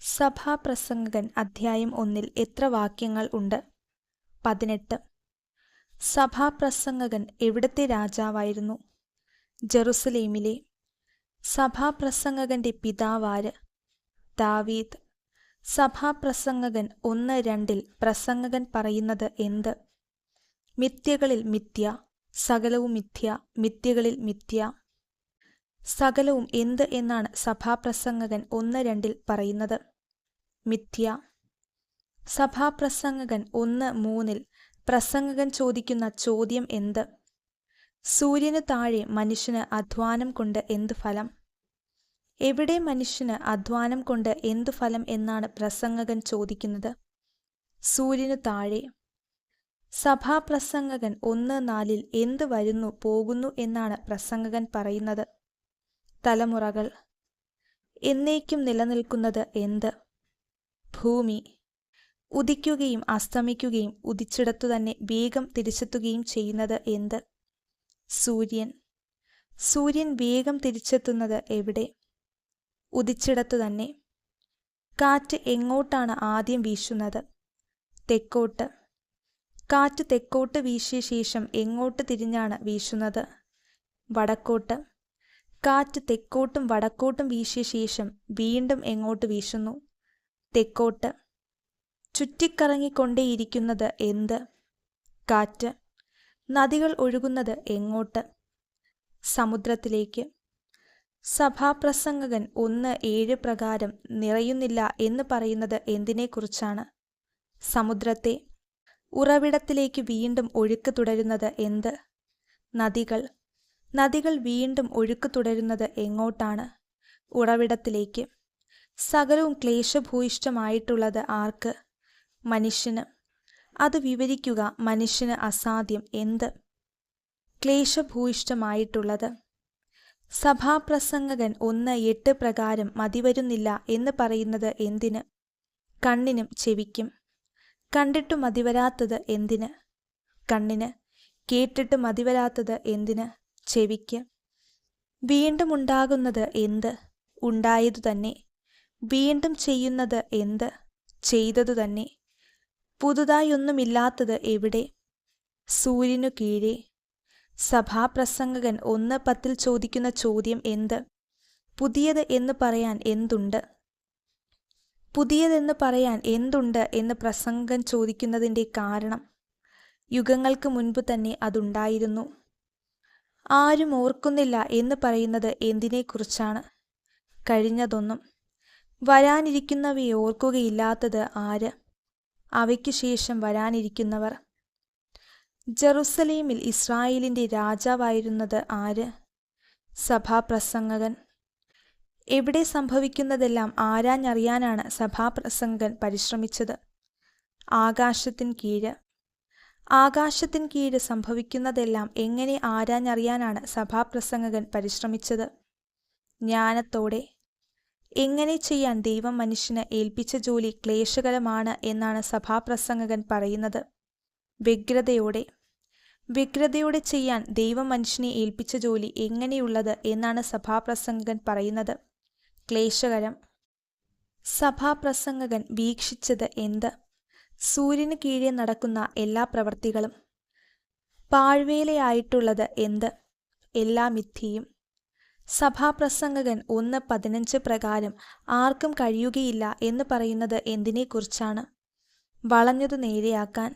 സഭാപ്രസംഗകൻ അധ്യായം ഒന്നിൽ എത്ര വാക്യങ്ങൾ ഉണ്ട്? പതിനെട്ട്. സഭാപ്രസംഗകൻ എവിടത്തെ രാജാവായിരുന്നു? ജെറുസലേമിലെ. സഭാപ്രസംഗകന്റെ പിതാവാര് ദാവീദ്. സഭാപ്രസംഗകൻ ഒന്ന് രണ്ടിൽ പ്രസംഗകൻ പറയുന്നത് എന്ത്? മിഥ്യകളിൽ മിഥ്യ സകലവും മിഥ്യ മിഥ്യകളിൽ മിഥ്യ. സകലവും എന്ത് എന്നാണ് സഭാപ്രസംഗകൻ ഒന്ന് രണ്ടിൽ പറയുന്നത്. മിഥ്യ. സഭാപ്രസംഗകൻ ഒന്ന് മൂന്നിൽ പ്രസംഗകൻ ചോദിക്കുന്ന ചോദ്യം എന്ത്? സൂര്യന് താഴെ മനുഷ്യന് അധ്വാനം കൊണ്ട് എന്ത് ഫലം? എവിടെ മനുഷ്യന് അധ്വാനം കൊണ്ട് എന്തു ഫലം എന്നാണ് പ്രസംഗകൻ ചോദിക്കുന്നത്? സൂര്യനു താഴെ. സഭാപ്രസംഗകൻ ഒന്ന് നാലിൽ എന്ത് വരുന്നു പോകുന്നു എന്നാണ് പ്രസംഗകൻ പറയുന്നത്. തലമുറകൾ. എന്നേക്കും നിലനിൽക്കുന്നത് എന്ത്? ഭൂമി. ഉദിക്കുകയും അസ്തമിക്കുകയും ഉദിച്ചിടത്തു തന്നെ വേഗം തിരിച്ചെത്തുകയും ചെയ്യുന്നത് എന്ത്? സൂര്യൻ. സൂര്യൻ വേഗം തിരിച്ചെത്തുന്നത് എവിടെ? ഉദിച്ചിടത്തു തന്നെ. കാറ്റ് എങ്ങോട്ടാണ് ആദ്യം വീശുന്നത്? തെക്കോട്ട്. കാറ്റ് തെക്കോട്ട് വീശിയ ശേഷം എങ്ങോട്ട് തിരിഞ്ഞാണ് വീശുന്നത്? വടക്കോട്ട്. കാറ്റ് തെക്കോട്ടും വടക്കോട്ടും വീശിയ ശേഷം വീണ്ടും എങ്ങോട്ട് വീശുന്നു? തെക്കോട്ട്. ചുറ്റിക്കറങ്ങിക്കൊണ്ടേയിരിക്കുന്നത് എന്ത്? കാറ്റ്. നദികൾ ഒഴുകുന്നത് എങ്ങോട്ട്? സമുദ്രത്തിലേക്ക്. സഭാപ്രസംഗകൻ ഒന്ന് ഏഴ് പ്രകാരം നിറയുന്നില്ല എന്ന് പറയുന്നത് എന്തിനെക്കുറിച്ചാണ്? സമുദ്രത്തെ. ഉറവിടത്തിലേക്ക് വീണ്ടും ഒഴുക്ക് തുടരുന്നത് എന്ത്? നദികൾ. നദികൾ വീണ്ടും ഒഴുക്ക് തുടരുന്നത് എങ്ങോട്ടാണ്? ഉറവിടത്തിലേക്ക്. സകലവും ക്ലേശഭൂയിഷ്ടമായിട്ടുള്ളത് ആർക്ക്? മനുഷ്യന്. അത് വിവരിക്കുക മനുഷ്യന് അസാധ്യം എന്ത്? ക്ലേശഭൂയിഷ്ടമായിട്ടുള്ളത് സഭാപ്രസംഗകൻ ഒന്ന് എട്ട് പ്രകാരം മതിവരുന്നില്ല എന്ന് പറയുന്നത് എന്തിന്? കണ്ണിനും ചെവിക്കും. കണ്ടിട്ടു മതിവരാത്തത് എന്തിന്? കണ്ണിന്. കേട്ടിട്ട് മതിവരാത്തത് എന്തിന്? ചെവിക്ക്. വീണ്ടും ഉണ്ടാകുന്നത് എന്ത്? ഉണ്ടായതു തന്നെ. വീണ്ടും ചെയ്യുന്നത് എന്ത്? ചെയ്തതു തന്നെ. പുതുതായൊന്നുമില്ലാത്തത് എവിടെ? സൂര്യനു കീഴേ. സഭാപ്രസംഗകൻ ഒന്ന് പത്തിൽ ചോദിക്കുന്ന ചോദ്യം എന്ത്? പുതിയത് എന്ന് പറയാൻ എന്തുണ്ട്? പുതിയതെന്ന് പറയാൻ എന്തുണ്ട് എന്ന് പ്രസംഗം ചോദിക്കുന്നതിന്റെ കാരണം. യുഗങ്ങൾക്ക് മുൻപ് തന്നെ അതുണ്ടായിരുന്നു. ആരും ഓർക്കുന്നില്ല എന്ന് പറയുന്നത് എന്തിനെക്കുറിച്ചാണ്? കഴിഞ്ഞതൊന്നും. വരാനിരിക്കുന്നവയെ ഓർക്കുകയില്ലാത്തത് ആര്? അവയ്ക്കു ശേഷം വരാനിരിക്കുന്നവർ. ജറുസലേമിൽ ഇസ്രായേലിന്റെ രാജാവായിരുന്നത് ആര്? സഭാപ്രസംഗകൻ. എവിടെ സംഭവിക്കുന്നതെല്ലാം ആരാഞ്ഞറിയാനാണ് സഭാപ്രസംഗകൻ പരിശ്രമിച്ചത്? ആകാശത്തിൻ കീഴ്. ആകാശത്തിൻ കീഴ് സംഭവിക്കുന്നതെല്ലാം എങ്ങനെ ആരാഞ്ഞറിയാനാണ് സഭാപ്രസംഗകൻ പരിശ്രമിച്ചത്? ജ്ഞാനത്തോടെ എങ്ങനെ ചെയ്യാൻ ദൈവം മനുഷ്യന് ഏൽപ്പിച്ച ജോലി ക്ലേശകരമാണ് എന്നാണ് സഭാപ്രസംഗകൻ പറയുന്നത്. വ്യഗ്രതയോടെ വ്യഗ്രതയോടെ ചെയ്യാൻ ദൈവം മനുഷ്യനെ ഏൽപ്പിച്ച ജോലി എങ്ങനെയുള്ളത് എന്നാണ് സഭാപ്രസംഗകൻ പറയുന്നത്. ക്ലേശകരം. സഭാപ്രസംഗകൻ വീക്ഷിച്ചത് എന്ത്? സൂര്യന് കീഴെ നടക്കുന്ന എല്ലാ പ്രവൃത്തികളും പാഴ്വേലയായിട്ടുള്ളത് എന്ത്? എല്ലാ മിഥ്യയും. സഭാപ്രസംഗകൻ ഒന്ന് പതിനഞ്ച് പ്രകാരം ആർക്കും കഴിയുകയില്ല എന്ന് പറയുന്നത് എന്തിനെക്കുറിച്ചാണ്? വളഞ്ഞതു നേരെയാക്കാൻ.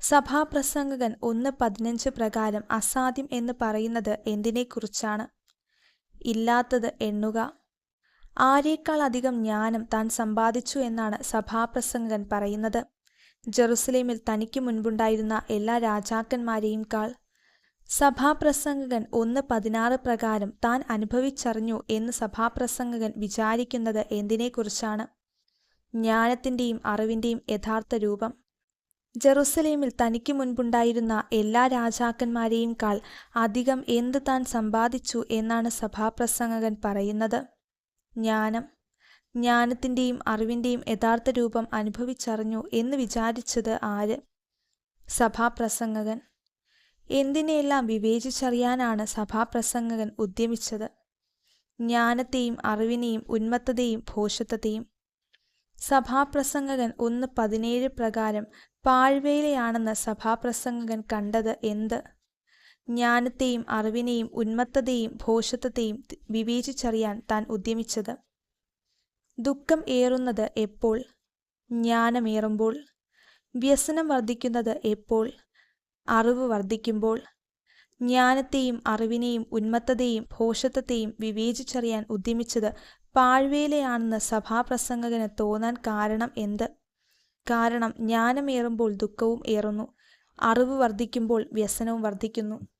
സഭാപ്രസംഗകൻ ഒന്ന് പതിനഞ്ച് പ്രകാരം അസാധ്യം എന്ന് പറയുന്നത് എന്തിനെക്കുറിച്ചാണ്? ഇല്ലാത്തത് എണ്ണുക. ആരേക്കാൾ അധികം ജ്ഞാനം താൻ സമ്പാദിച്ചു എന്നാണ് സഭാപ്രസംഗകൻ പറയുന്നത്. ജെറുസലേമിൽ തനിക്ക് മുൻപുണ്ടായിരുന്ന എല്ലാ രാജാക്കന്മാരെയും കാൾ. സഭാപ്രസംഗകൻ ഒന്ന് പതിനാറ് പ്രകാരം താൻ അനുഭവിച്ചറിഞ്ഞു എന്ന് സഭാപ്രസംഗകൻ വിചാരിക്കുന്നത് എന്തിനെക്കുറിച്ചാണ്? ജ്ഞാനത്തിന്റെയും അറിവിന്റെയും യഥാർത്ഥ രൂപം. ജെറുസലേമിൽ തനിക്ക് മുൻപുണ്ടായിരുന്ന എല്ലാ രാജാക്കന്മാരെയും കാൾ അധികം എന്ത് താൻ സമ്പാദിച്ചു എന്നാണ് സഭാപ്രസംഗകൻ പറയുന്നത്. ജ്ഞാനം. ജ്ഞാനത്തിന്റെയും അറിവിന്റെയും യഥാർത്ഥ രൂപം അനുഭവിച്ചറിഞ്ഞു എന്ന് വിചാരിച്ചത് ആര്? സഭാപ്രസംഗകൻ. എന്തിനെയെല്ലാം വിവേചിച്ചറിയാനാണ് സഭാപ്രസംഗകൻ ഉദ്യമിച്ചത്? ജ്ഞാനത്തെയും അറിവിനെയും ഉന്മത്തതയും ഭോഷത്വത്തെയും സഭാപ്രസംഗകൻ ഒന്ന് പതിനേഴ് പ്രകാരം പാഴ്വേലയാണെന്ന് സഭാപ്രസംഗകൻ കണ്ടത് എന്ത്? ജ്ഞാനത്തെയും അറിവിനെയും ഉന്മത്തതയും ഭോഷത്വത്തെയും വിവേചിച്ചറിയാൻ താൻ ഉദ്യമിച്ചത്. ദുഃഖം ഏറുന്നത് എപ്പോൾ? ജ്ഞാനമേറുമ്പോൾ? വ്യസനം വർദ്ധിക്കുന്നത് എപ്പോൾ? അറിവ് വർദ്ധിക്കുമ്പോൾ? ജ്ഞാനത്തെയും അറിവിനെയും ഉന്മത്തതയും ഭോഷത്വത്തെയും വിവേചിച്ചറിയാൻ ഉദ്യമിച്ചത് പാഴ്വേലയാണെന്ന് സഭാപ്രസംഗകന് തോന്നാൻ കാരണം എന്ത്? കാരണം ജ്ഞാനമേറുമ്പോൾ ദുഃഖവും ഏറുന്നു അറിവ് വർദ്ധിക്കുമ്പോൾ വ്യസനവും വർദ്ധിക്കുന്നു.